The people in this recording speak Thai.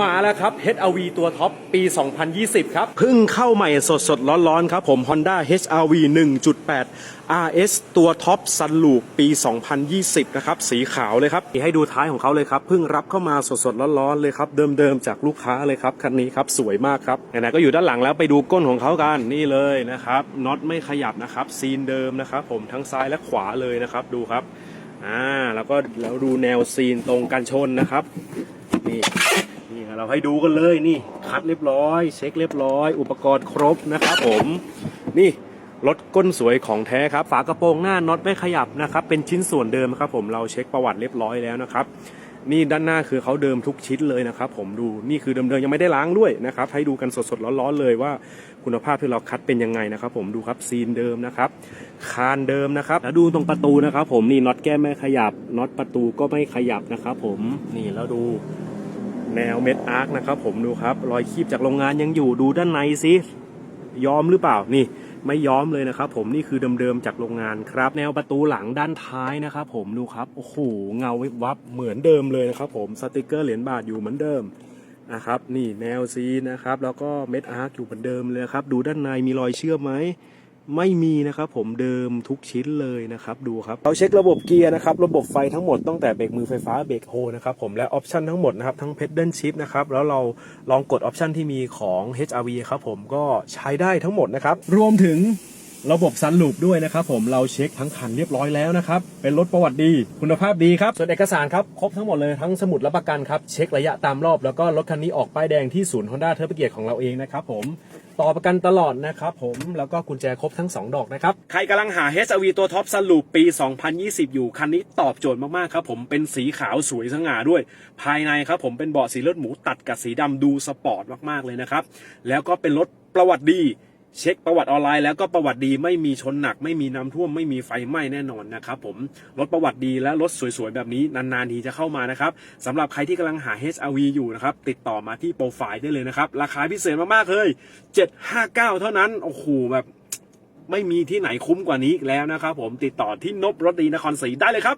มาแล้วครับ HRV ตัวท็อปปี 2020 ครับเพิ่งเข้าใหม่สดสดร้อนๆครับผม Honda HRV 1.8 RS ตัวท็อปซันลูปปี 2020 นะครับ สีขาวเลยครับให้ดูท้ายของเขาเลยครับเพิ่งรับเข้ามาสดสดร้อนๆเลยครับ เดิมๆ จากลูกค้าเลยครับ คันนี้ครับ สวยมากครับไหนๆก็อยู่ด้านหลังแล้วไปดูก้นของเขากันนี่เลยนะครับน็อตไม่ขยับนะครับซีนเดิมนะครับผมทั้งซ้ายและขวาเลยนะครับดูครับอ่าแล้วก็แล้วดูแนวซีนตรงกันชนนะครับนี่ เราให้ดูกันเลยนี่คัดเรียบร้อย เช็คเรียบร้อย อุปกรณ์ครบนะครับผมนี่รถก้นสวยของแท้ครับ ฝากระโปรงหน้าน็อตไม่ขยับนะครับ เป็นชิ้นส่วนเดิมครับผมเราเช็คประวัติเรียบร้อยแล้วนะครับ นี่ด้านหน้าคือเขาเดิมทุกชิ้นเลยนะครับผมดูนี่คือเดิมๆยังไม่ได้ล้างด้วยนะครับ ให้ดูกันสดๆร้อนๆเลยว่าคุณภาพที่เราคัดเป็นยังไงนะครับ ผมดูครับซีนเดิมนะครับคานเดิมนะครับ แล้วดูตรงประตูนะครับ ผมนี่น็อตแก้มไม่ขยับน็อตประตูก็ไม่ขยับนะครับ ผมนี่แล้วดู แนวเม็ดอาร์คนะครับผมดูครับ รอยคีบจากโรงงานยังอยู่ดูด้านในสิย้อมหรือเปล่านี่ ไม่ย้อมเลยนะครับ ผมนี่คือเดิมๆจากโรงงานครับ แนวประตูหลังด้านท้ายนะครับ ผมดูครับโอ้โหเงาวิบวับเหมือนเดิมเลยนะครับผมสติกเกอร์เหรียญบาทอยู่เหมือนเดิมนะครับนี่แนวซีนะครับแล้วก็เม็ดอาร์คอยู่เหมือนเดิมเลยครับดูด้านในมีรอยเชื่อมไหม ไม่มีนะครับผมเดิมทุกชิ้นเลยนะครับดูครับเราเช็คระบบเกียร์นะครับระบบไฟทั้งหมดตั้งแต่เบรกมือไฟฟ้าเบรกโฮนะครับผมและออปชันทั้งหมดนะครับทั้งเพดเดิลชิพนะครับแล้วเราลองกดออปชันที่มีของ HRV ครับผมก็ใช้ได้ทั้งหมดนะครับรวมถึงระบบซันลูปด้วยนะครับผมเราเช็คทั้งคันเรียบร้อยแล้วนะครับ เป็นรถประวัติดี คุณภาพดีครับ ส่วนเอกสารครับ ครบทั้งหมดเลยทั้งสมุดรับประกันครับ เช็คระยะตามรอบแล้วก็รถคันนี้ออกป้ายแดงที่ศูนย์ Honda เทอร์เกียรของเราเองนะครับผม ต่อประกันตลอดนะครับผมแล้วก็กุญแจครบทั้ง 2 ดอกนะครับ ใครกำลังหา HRV ตัวท็อปสลูปปี 2020 อยู่ คันนี้ตอบโจทย์มาก ๆ ครับผมเป็นสีขาวสวยสง่าด้วย ภายในครับผมเป็นเบาะสีเลือดหมูตัดกับสีดำดูสปอร์ตมาก ๆ เลยนะครับ แล้วก็เป็นรถประวัติดี เช็คประวัติออนไลน์แล้วก็ประวัติดีไม่มีชนหนัก ไม่มีน้ำท่วมไม่มีไฟไหม้แน่นอนนะครับผมรถประวัติดีและรถสวยๆ แบบนี้นานๆทีจะเข้ามานะครับสำหรับใครที่กำลังหา HRV อยู่นะครับติดต่อมาที่โปรไฟล์ได้เลยนะครับ ราคาพิเศษมากๆเลย 759 เท่านั้น โอ้โหแบบไม่มีที่ไหนคุ้มกว่านี้อีกแล้วนะครับผมติดต่อที่นบรถดีนครศรีได้เลยครับ